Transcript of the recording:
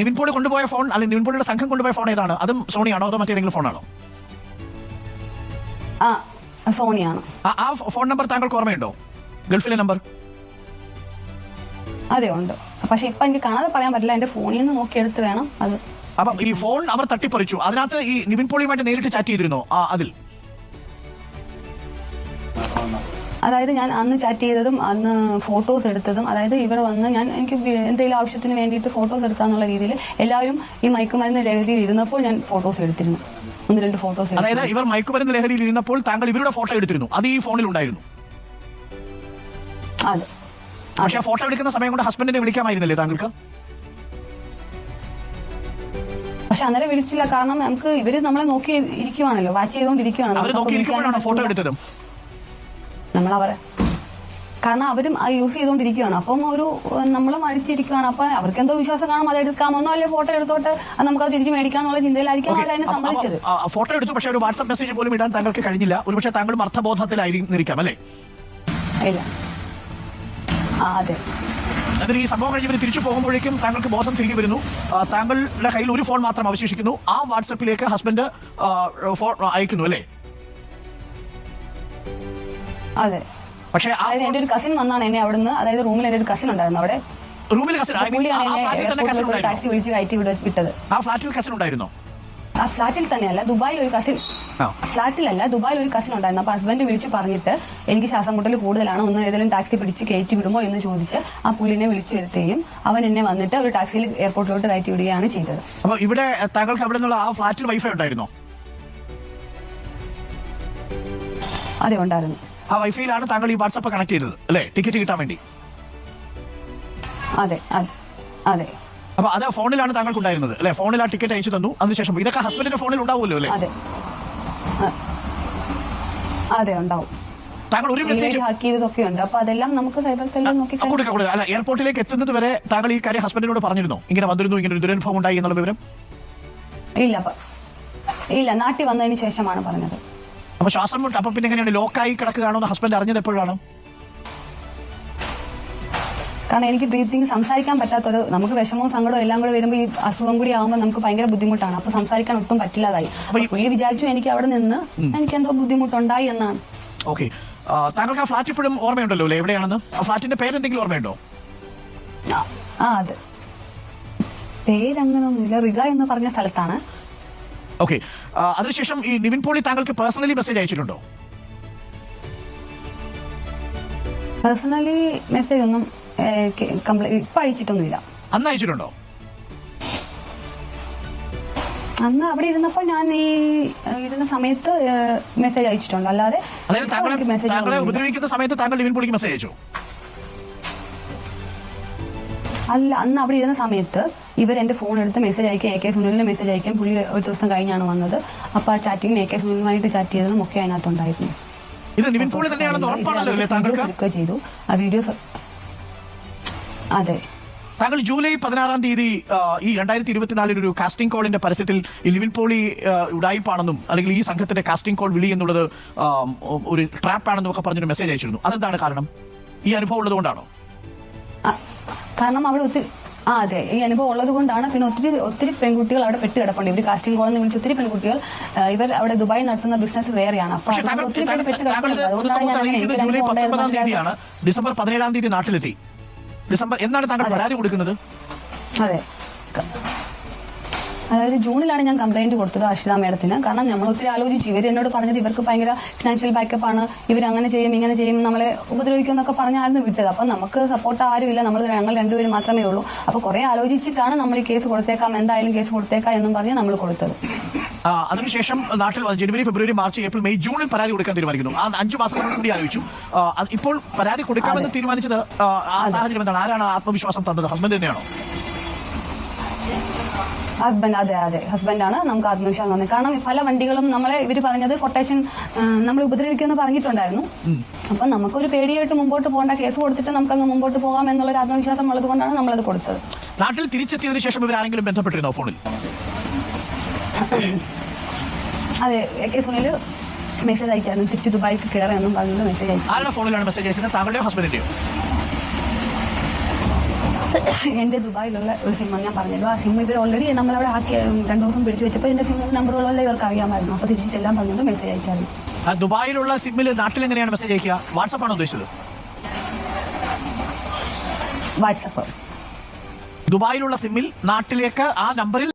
നിവിൻ പോളി കൊണ്ടുപോയ ഫോൺ അല്ലെങ്കിൽ നിവിൻ പോളിയുടെ സംഘം കൊണ്ടുപോയ ഫോൺ ഏതാണ്? അതും സോണിയാണോ അതോ മറ്റേതെങ്കിലും ഫോണാണോ? സോണിയാണ്? ആ- ഫോൺ നമ്പർ താങ്കൾക്ക് ഓർമ്മയുണ്ടോ? ഗൾഫിലെ നമ്പർ? അതെ ഉണ്ട്. പക്ഷെ ഇപ്പൊ എനിക്ക് കാണാതെ പറയാൻ പറ്റില്ല. എന്റെ ഫോണിൽ നിന്ന് നോക്കിയെടുത്ത് വേണം അത്. അപ്പൊ ഈ ഫോൺ അവർ തട്ടിപ്പറിച്ചു. അതിനകത്ത് ഈ നിവിൻ പോളിയുമായിട്ട് നേരിട്ട് ചാറ്റ് ചെയ്തിരുന്നോ? ആ അതിൽ. അതായത് ഞാൻ അന്ന് ചാറ്റ് ചെയ്തതും അന്ന് ഫോട്ടോസ് എടുത്തതും അതായത് ഇവിടെ വന്ന് ഞാൻ എനിക്ക് എന്തെങ്കിലും ആവശ്യത്തിന് വേണ്ടിയിട്ട് ഫോട്ടോസ് എടുക്കാന്നുള്ള രീതിയിൽ എല്ലാവരും ഈ മയക്കുമരുന്ന് ലഹരിയിൽ ഇരുന്നപ്പോൾ ഞാൻ ഫോട്ടോസ് എടുത്തിരുന്നു. ഒന്ന് രണ്ട് ഫോട്ടോസ് അതായത് ഇവർ മയക്കുമരുന്ന് ലഹരിയിൽ ഇരുന്നപ്പോൾ താങ്കൾ ഇവരുടെ ഫോട്ടോ എടുത്തിരുന്നു. അത് ഈ ഫോണിൽ ഉണ്ടായിരുന്നു. അതെ. പക്ഷെ ഫോട്ടോ എടുക്കുന്ന സമയം കൊണ്ട് ഹസ്ബൻഡിനെ വിളിക്കാമായിരുന്നില്ലേ താങ്കൾക്ക്? പക്ഷെ അന്നേരം വിളിച്ചില്ല. കാരണം നമുക്ക് ഇവർ നമ്മളെ നോക്കി ഇരിക്കുവാണല്ലോ. Watch ചെയ്തോണ്ടിരിക്കുവാണല്ലോ photo എടുത്തതും? നമ്മൾ അവരെ കാരണം അവരും യൂസ് ചെയ്തുകൊണ്ടിരിക്കുകയാണ്. അപ്പം ഒരു നമ്മൾ മടിച്ചിരിക്കുകയാണ്. അപ്പൊ അവർക്ക് എന്തോ വിശ്വാസം കാണും അത് എടുക്കാമെന്നോ അല്ലെങ്കിൽ ഫോട്ടോ എടുത്തോട്ട് അത് നമുക്ക് അത് തിരിച്ച് മേടിക്കാന്നുള്ള ചിന്തയിലായിരിക്കും അവർ അതിനെ സംബന്ധിച്ചത് ഫോട്ടോ എടുത്തു പക്ഷേ ഒരു വാട്സ്ആപ്പ് മെസ്സേജ് പോലും ഇടാൻ താങ്കൾക്ക് കഴിഞ്ഞില്ല. ഒരുപക്ഷെ താങ്കളും അർത്ഥബോധത്തിലായിരിക്കാം അല്ലേ? ഇല്ല. അതെ. അതിന് ഈ സംഭവം കഴിഞ്ഞ് ഇവർ തിരിച്ചു പോകുമ്പോഴേക്കും താങ്കൾക്ക് ബോധം തിരികെ വരുന്നു. താങ്കളുടെ കയ്യിൽ ഒരു ഫോൺ മാത്രം അവശേഷിക്കുന്നു. ആ വാട്സപ്പിലേക്ക് ഹസ്ബൻഡ് ഫോൺ അയക്കുന്നു അല്ലേ? അതെ. പക്ഷേ അതായത് എന്റെ ഒരു കസിൻ വന്നാണ് എന്നെ അവിടുന്ന് അതായത് റൂമിൽ എന്റെ ഒരു കസിൻ ഉണ്ടായിരുന്നു അവിടെ. റൂമിൽ കസിൻ പുള്ളിയാണ് എന്നെ ടാക്സി വിളിച്ച് കയറ്റി വിട- വിട്ടത്. ആ ഫ്ലാറ്റിൽ കസിൻ ഉണ്ടായിരുന്നോ? ആ ഫ്ലാറ്റിൽ തന്നെയല്ല ദുബായിൽ ഒരു കസിൻ ഫ്ലാറ്റിലല്ല ദുബായിൽ ഒരു കസിൻ ഉണ്ടായിരുന്നു. അപ്പൊ ഹസ്ബൻഡ് വിളിച്ച് പറഞ്ഞിട്ട് എനിക്ക് ശ്വാസം മുട്ടൽ കൂടുതലാണ് ഒന്ന് ഏതെങ്കിലും ടാക്സി പിടിച്ച് കയറ്റി വിടുമോ? എന്ന് ചോദിച്ച് ആ പുള്ളിനെ വിളിച്ചു വരുത്തുകയും അവൻ എന്നെ വന്നിട്ട് ഒരു ടാക്സിയിൽ എയർപോർട്ടിലോട്ട് കയറ്റി വിടുകയാണ് ചെയ്തത്. അപ്പൊ ഇവിടെ താങ്കൾക്ക് അവിടെ നിന്നുള്ള ആ ഫ്ലാറ്റിൽ വൈഫൈ ഉണ്ടായിരുന്നോ? അതെ ഉണ്ടായിരുന്നു. ആ വൈഫൈയിലാണ് താങ്കൾ ഈ വാട്സപ്പ് കണക്ട് ചെയ്തത് അല്ലേ? ടിക്കറ്റ് കിട്ടാൻ വേണ്ടി. അതെ അതെ അതെ. അപ്പൊ അത് ഫോണിലാണ് താങ്കൾക്ക് ഉണ്ടായിരുന്നത് അല്ലെ? ഫോണിൽ ആ ടിക്കറ്റ് അയച്ചു തന്നു അതിനുശേഷം ഇതൊക്കെ ഹസ്ബൻഡിന്റെ ഫോണിൽ ഉണ്ടാവുമല്ലോ അല്ലേ? അതെ. ഉണ്ടാവും. താങ്കൾ ഒരു മെസ്സേജ് ഹാക്ക് ഉണ്ട്. അപ്പൊ അതെല്ലാം നമുക്ക് സൈബർ സെല്ലിൽ നോക്കി അല്ല എയർപോർട്ടിലേക്ക് എത്തുന്നത് വരെ താങ്കൾ ഈ കാര്യം ഹസ്ബൻഡിനോട് പറഞ്ഞിരുന്നോ? ഇങ്ങനെ വന്നിരുന്നു ഇങ്ങനെ ഒരു ദുരനുഭവം ഉണ്ടായി എന്നുള്ള വിവരം? ഇല്ല ഇല്ല നാട്ടിൽ വന്നതിന് ശേഷമാണ് പറഞ്ഞത്. അപ്പൊ ശ്വാസം മുട്ട് അപ്പൊ പിന്നെ എങ്ങനെയാണ് ലോക്കായി കിടക്കുകയാണോ എന്ന് ഹസ്ബൻഡ് അറിഞ്ഞത് എപ്പോഴാണ്? കാരണം എനിക്ക് ബ്രീത്തിങ് സംസാരിക്കാൻ പറ്റാത്തൊരു നമുക്ക് വിഷമവും സങ്കടവും എല്ലാം കൂടെ വരുമ്പോൾ ഈ അസുഖം കൂടി ആകുമ്പോൾ നമുക്ക് ഭയങ്കര ബുദ്ധിമുട്ടാണ്. അപ്പൊ സംസാരിക്കാൻ ഒട്ടും പറ്റില്ലാതായി. പുള്ളി വിചാരിച്ചു എനിക്ക് അവിടെ നിന്ന് എനിക്ക് എന്തോ ബുദ്ധിമുട്ടുണ്ടായി എന്നാണ്. ഓക്കെ താങ്കൾക്ക് ആ ഫ്ലാറ്റ് ഇപ്പോഴും ഓർമ്മയുണ്ടല്ലോ അല്ലേ? എവിടെയാണെന്ന്? ആ ഫ്ലാറ്റിന്റെ പേര് എന്തെങ്കിലും ഓർമ്മയുണ്ടോ? ആ അതെ. പേരങ്ങനൊന്നുമില്ല റിഗ എന്ന് പറഞ്ഞ സ്ഥലത്താണ്. ഓക്കെ അതിനുശേഷം ഈ നിവിൻ പോളി താങ്കൾക്ക് പേഴ്സണലി മെസ്സേജ് അയച്ചിട്ടുണ്ടോ? പേഴ്സണലി മെസ്സേജ് ഒന്നും ഇപ്പൊ അയച്ചിട്ടൊന്നുമില്ല. അന്ന് അയച്ചിട്ടുണ്ടോ? അന്ന് അവിടെ ഇരുന്നപ്പോൾ ഞാൻ ഈ ഇരുന്ന സമയത്ത് മെസ്സേജ് അയച്ചിട്ടുണ്ട്. അല്ലാതെ താങ്കളെ ഉപദ്രവിക്കുന്ന സമയത്ത് താങ്കൾ നിവിൻ പോളിക്ക് മെസ്സേജ് അയച്ചു? അല്ല അന്ന് അവിടെ ഇരുന്ന സമയത്ത് ഇവർ എന്റെ ഫോൺ എടുത്ത് മെസ്സേജ് അയക്കും എ കെ സുനിലിന് മെസ്സേജ് അയക്കും പുള്ളി ഒരു ദിവസം കഴിഞ്ഞാണ് വന്നത്. അപ്പൊ ആ ചാറ്റിംഗ് എ കെ സുനിലുമായിട്ട് ചാറ്റ് ചെയ്തതും ഒക്കെ അതിനകത്തുണ്ടായിരുന്നു. ചെയ്തു. ആ വീഡിയോസ് അതെ. താങ്കൾ ജൂലൈ പതിനാറാം തീയതി ഈ രണ്ടായിരത്തി ഇരുപത്തിനാലിൽ ഒരു കാസ്റ്റിംഗ് കോളിന്റെ പരസ്യത്തിൽ ലിവിൻ പോളി ഉടായിപ്പാണെന്നും അല്ലെങ്കിൽ ഈ സംഘത്തിന്റെ കാസ്റ്റിംഗ് കോൾ വിളി എന്നുള്ളത് ഒരു ട്രാപ്പ് ആണെന്നും ഒക്കെ പറഞ്ഞൊരു മെസ്സേജ് അയച്ചിരുന്നു. അതെന്താണ് കാരണം? ഈ അനുഭവം ഉള്ളതുകൊണ്ടാണോ? ആ, കാരണം അവിടെ ഒത്തിരി ആ അതെ. ഈ അനുഭവം ഉള്ളത് കൊണ്ടാണ് പിന്നെ ഒത്തിരി ഒത്തിരി പെൺകുട്ടികൾ അവിടെ പെട്ട് കിടപ്പുണ്ട്. ഇവർ കാസ്റ്റിംഗ് കോളെന്ന് വിളിച്ച് ഒത്തിരി പെൺകുട്ടികൾ ഇവർ അവിടെ ദുബായി നടത്തുന്ന ബിസിനസ് വേറെയാണ്. അപ്പൊ ഒത്തിരി പേര് പെട്ട് തീയതിയാണ്. ഡിസംബർ പതിനേഴാം തീയതി നാട്ടിലെത്തി. ഡിസംബർ എന്നാണ് താങ്കൾ പരാതി കൊടുക്കുന്നത്? അതെ. അതായത് ജൂണിലാണ് ഞാൻ കംപ്ലൈന്റ് കൊടുത്തത് അർഷിത മേഡത്തിന്. കാരണം നമ്മൾ ഒത്തിരി ആലോചിച്ചു ഇവർ എന്നോട് പറഞ്ഞത് ഇവർക്ക് ഭയങ്കര ഫിനാൻഷ്യൽ ബാക്കപ്പ് ആണ്. ഇവർ അങ്ങനെ ചെയ്യും ഇങ്ങനെ ചെയ്യും നമ്മളെ ഉപദ്രവിക്കും എന്നൊക്കെ പറഞ്ഞായിരുന്നു വിട്ടത്. അപ്പൊ നമുക്ക് സപ്പോർട്ട് ആരുമില്ല. നമ്മൾ ഞങ്ങൾ രണ്ടുപേരും മാത്രമേ ഉള്ളൂ. അപ്പൊ കുറെ ആലോചിച്ചിട്ടാണ് നമ്മൾ ഈ കേസ് കൊടുത്തേക്കാം. എന്തായാലും കേസ് കൊടുത്തേക്കാം എന്നും പറഞ്ഞ് നമ്മൾ കൊടുത്തത്. അതിനുശേഷം നാട്ടിൽ ജനുവരി ഫെബ്രുവരി മാർച്ച് ഏപ്രിൽ മെയ് ജൂണിൽ പരാതി കൊടുക്കാൻ തീരുമാനിക്കുന്നു. ആ അഞ്ചു മാസം കൂടി ആലോചിച്ചു. ഇപ്പോൾ പരാതി കൊടുക്കാമെന്ന് തീരുമാനിച്ചത് ആ സാഹചര്യം എന്താണ്? ആരാണ് ആത്മവിശ്വാസം തന്നത്? ഹസ്ബൻഡ് തന്നെയാണോ? ഹസ്ബൻഡ് അതെ അതെ. ഹസ്ബൻഡാണ് നമുക്ക് ആത്മവിശ്വാസം തന്നെ. കാരണം പല വണ്ടികളും നമ്മളെ ഇവർ പറഞ്ഞത് കൊട്ടേഷൻ നമ്മൾ ഉപദ്രവിക്കുമെന്ന് പറഞ്ഞിട്ടുണ്ടായിരുന്നു. അപ്പൊ നമുക്കൊരു പേടിയായിട്ട് മുമ്പോട്ട് പോകേണ്ട കേസ് കൊടുത്തിട്ട് നമുക്ക് അങ്ങ് മുമ്പോട്ട് പോകാം എന്നുള്ള ആത്മവിശ്വാസം ഉള്ളത് കൊണ്ടാണ് നമ്മളത് കൊടുത്തത്. നാട്ടിൽ തിരിച്ചെത്തിയതിനു ശേഷം ഇവരാരെങ്കിലും ബന്ധപ്പെട്ടിരുന്നോ ഫോണിൽ? അതെ എ കെ സുനിൽ മെസ്സേജ് അയച്ചായിരുന്നു. തിരിച്ച് ദുബായിക്ക് കയറാം എന്നും പറഞ്ഞിട്ട് മെസ്സേജ് അയച്ചു. ആരുടെ ഫോണിലാണ് മെസ്സേജ് അയച്ചത്? താങ്കളുടെയോ ഹസ്ബൻഡിന്റെയോ എന്റെ ദുബായിലുള്ള ഒരു സിമ്മ ഞാൻ പറഞ്ഞല്ലോ. ആ സിം ഇവർ ഓൾറെഡി നമ്മളവിടെ ആക്കി രണ്ടു ദിവസം പിടിച്ചു വെച്ചപ്പോൾ എന്റെ സിമ്മ നമ്പറുകളെല്ലാം ഇവർക്ക് അറിയാമായിരുന്നു. അപ്പോൾ തിരിച്ച് ചെല്ലാൻ പറഞ്ഞുകൊണ്ട് മെസ്സേജ് അയച്ചാൽ ആ, ദുബായിലുള്ള സിമ്മിൽ നാട്ടിൽ എങ്ങനെയാണ് മെസ്സേജ് അയക്കുക? വാട്സപ്പ് ആണ് ഉദ്ദേശിച്ചത്? വാട്സപ്പ്. ദുബായിലുള്ള സിമ്മിൽ നാട്ടിലേക്ക് ആ നമ്പറിൽ